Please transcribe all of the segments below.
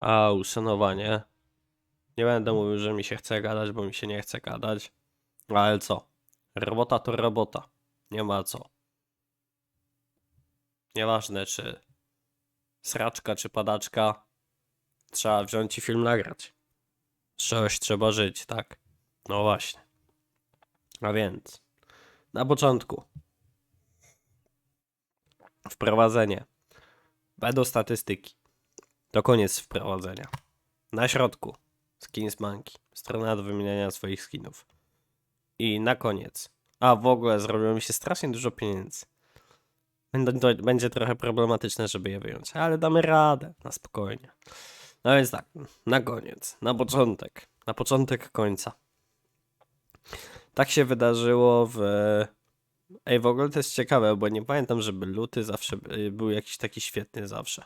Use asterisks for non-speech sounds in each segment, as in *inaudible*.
A uszanowanie. Nie będę mówił, że mi się chce gadać, bo mi się nie chce gadać. Ale co? Robota to robota. Nie ma co. Nieważne czy sraczka czy padaczka. Trzeba wziąć i film nagrać. Z czegoś trzeba żyć, tak? No właśnie. A więc, na początku. Wprowadzenie. Będą statystyki. To koniec wprowadzenia. Na środku Skins Monkey. Strona do wymieniania swoich skinów. I na koniec. A w ogóle zrobiło mi się strasznie dużo pieniędzy. To Będzie trochę problematyczne, żeby je wyjąć, ale damy radę, na spokojnie. No więc tak, na koniec, na początek, na początek końca. Tak się wydarzyło w. Ej, w ogóle to jest ciekawe, bo nie pamiętam, żeby luty zawsze był jakiś taki świetny zawsze.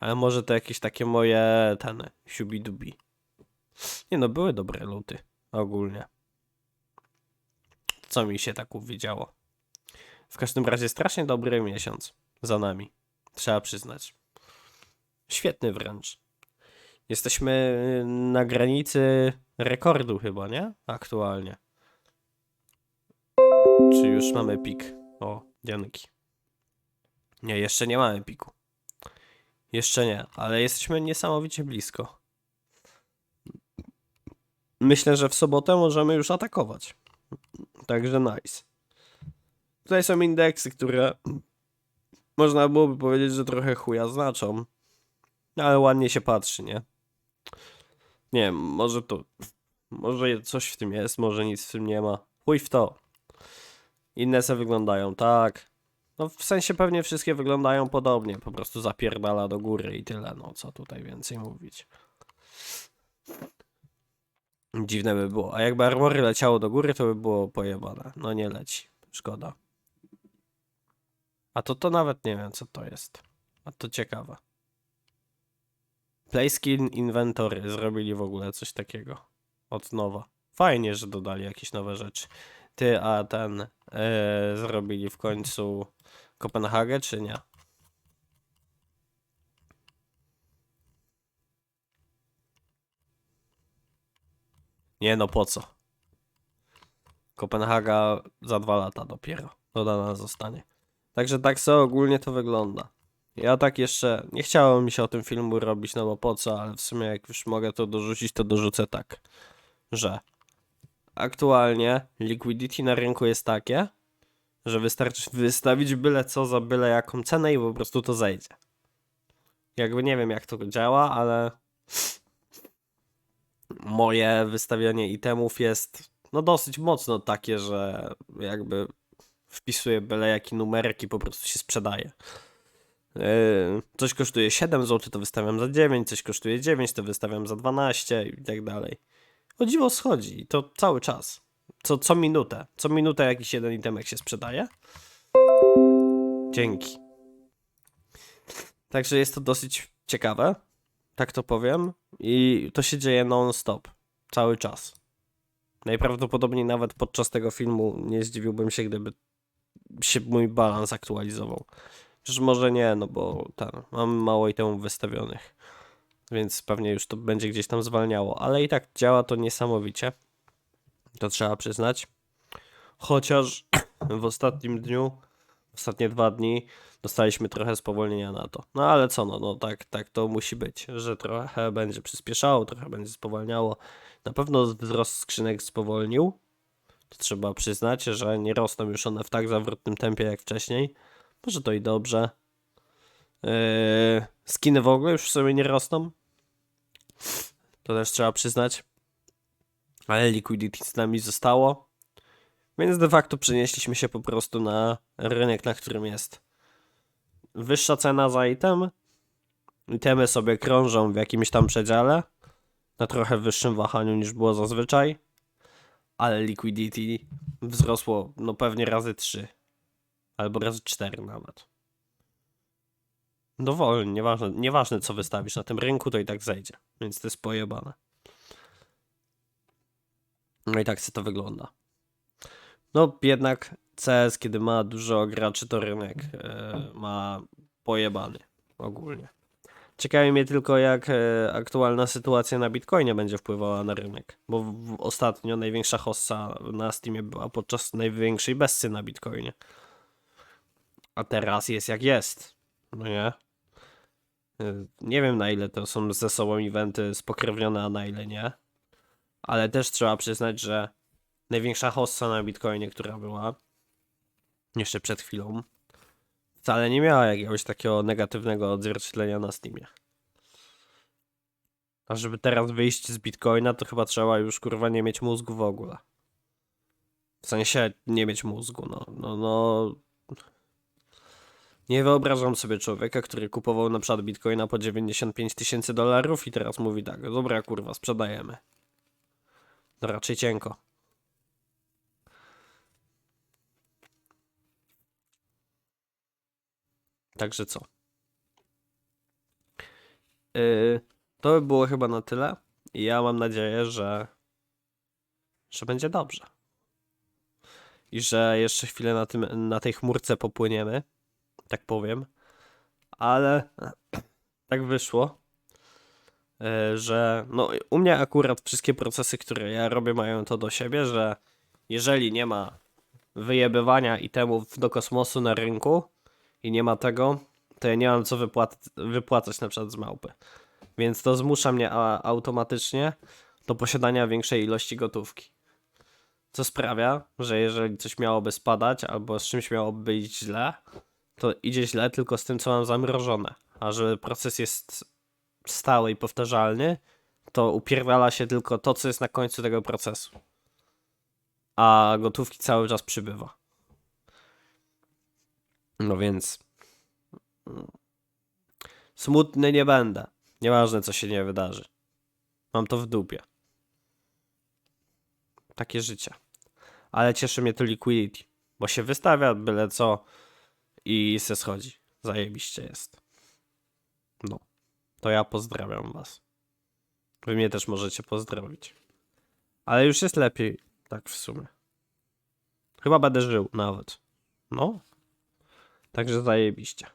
Ale może to jakieś takie moje ten siubi-dubi. Nie no, były dobre luty ogólnie. Co mi się tak uwidziało. W każdym razie strasznie dobry miesiąc za nami. Trzeba przyznać. Świetny wręcz. Jesteśmy na granicy rekordu chyba, nie? Aktualnie. Czy już mamy pik? O, dzianki. Nie, jeszcze nie mamy piku. Jeszcze nie, ale jesteśmy niesamowicie blisko. Myślę, że w sobotę możemy już atakować. Także nice. Tutaj są indeksy, które można byłoby powiedzieć, że trochę chuja znaczą. Ale ładnie się patrzy, nie? Nie wiem, może to. Może coś w tym jest, może nic w tym nie ma. Chuj w to. Inne se wyglądają tak. No w sensie pewnie wszystkie wyglądają podobnie. Po prostu zapierdala do góry i tyle. No co tutaj więcej mówić. Dziwne by było. A jakby armory leciało do góry, to by było pojebane. No nie leci. Szkoda. A to to nawet nie wiem co to jest. A to ciekawe. Playskin Inventory zrobili w ogóle coś takiego. Od nowa. Fajnie, że dodali jakieś nowe rzeczy. Ty, a ten e, zrobili w końcu Kopenhagę, czy nie? Nie no, po co? Kopenhaga za dwa lata dopiero dodana zostanie. Także tak sobie ogólnie to wygląda. Ja tak jeszcze nie chciałem mi się o tym filmu robić, no bo po co, ale w sumie jak już mogę to dorzucić, to dorzucę tak, że aktualnie liquidity na rynku jest takie, że wystarczy wystawić byle co za byle jaką cenę i po prostu to zejdzie. Jakby nie wiem jak to działa, ale moje wystawianie itemów jest no dosyć mocno takie, że jakby wpisuję byle jaki numerek i po prostu się sprzedaje. Yy, Coś kosztuje 7 zł, to wystawiam za 9, coś kosztuje 9, to wystawiam za 12 i tak dalej. O dziwo schodzi i to cały czas. Co, co minutę. Co minutę jakiś jeden itemek się sprzedaje. Dzięki. Także jest to dosyć ciekawe, tak to powiem. I to się dzieje non-stop. Cały czas. Najprawdopodobniej nawet podczas tego filmu nie zdziwiłbym się, gdyby się mój balans aktualizował. Chociaż może nie, no bo ten, mam mało itemów wystawionych. Więc pewnie już to będzie gdzieś tam zwalniało. Ale i tak działa to niesamowicie. To trzeba przyznać. Chociaż w ostatnim dniu, ostatnie dwa dni dostaliśmy trochę spowolnienia na to. No ale co, no, no tak, tak to musi być, że trochę będzie przyspieszało, trochę będzie spowalniało. Na pewno wzrost skrzynek spowolnił. To trzeba przyznać, że nie rosną już one w tak zawrotnym tempie jak wcześniej. Może to i dobrze. Yy, skiny w ogóle już w sobie nie rosną. To też trzeba przyznać. Ale liquidity z nami zostało. Więc de facto przenieśliśmy się po prostu na rynek, na którym jest wyższa cena za item. Itemy sobie krążą w jakimś tam przedziale. Na trochę wyższym wahaniu niż było zazwyczaj. Ale liquidity wzrosło no pewnie razy 3. Albo razy 4 nawet. Dowolnie, nieważne, nieważne co wystawisz na tym rynku, to i tak zejdzie. Więc to jest pojebane. No i tak się to wygląda. No jednak CS, kiedy ma dużo graczy, to rynek e, ma pojebany ogólnie. Ciekawi mnie tylko, jak e, aktualna sytuacja na Bitcoinie będzie wpływała na rynek. Bo ostatnio największa hossa na Steamie była podczas największej bessy na Bitcoinie. A teraz jest jak jest. No nie? E, Nie wiem na ile to są ze sobą eventy spokrewnione, a na ile nie. Ale też trzeba przyznać, że największa hossa na Bitcoinie, która była jeszcze przed chwilą, wcale nie miała jakiegoś takiego negatywnego odzwierciedlenia na Steamie. A żeby teraz wyjść z Bitcoina, to chyba trzeba już kurwa nie mieć mózgu w ogóle. W sensie nie mieć mózgu, no, no, no. Nie wyobrażam sobie człowieka, który kupował na przykład Bitcoina po 95 tysięcy dolarów i teraz mówi tak, dobra kurwa, sprzedajemy. No raczej cienko. Także co? Yy, to by było chyba na tyle. Ja mam nadzieję, że, że będzie dobrze. I że jeszcze chwilę na, tym, na tej chmurce popłyniemy, tak powiem. Ale *clears throat* tak wyszło, yy, że no, u mnie akurat wszystkie procesy, które ja robię, mają to do siebie, że jeżeli nie ma wyjebywania itemów do kosmosu na rynku, i nie ma tego, to ja nie mam co wypłat- wypłacać na przykład z małpy. Więc to zmusza mnie automatycznie do posiadania większej ilości gotówki. Co sprawia, że jeżeli coś miałoby spadać albo z czymś miałoby iść źle, to idzie źle tylko z tym, co mam zamrożone. A że proces jest stały i powtarzalny, to upierdala się tylko to, co jest na końcu tego procesu. A gotówki cały czas przybywa. No więc. mm, Smutny nie będę. Nieważne, co się nie wydarzy. Mam to w dupie. Takie życie. Ale cieszy mnie to liquidity. Bo się wystawia byle co i se schodzi. Zajebiście jest. No. To ja pozdrawiam was. Wy mnie też możecie pozdrowić. Ale już jest lepiej. Tak w sumie. Chyba będę żył nawet. No. Także zajebiście.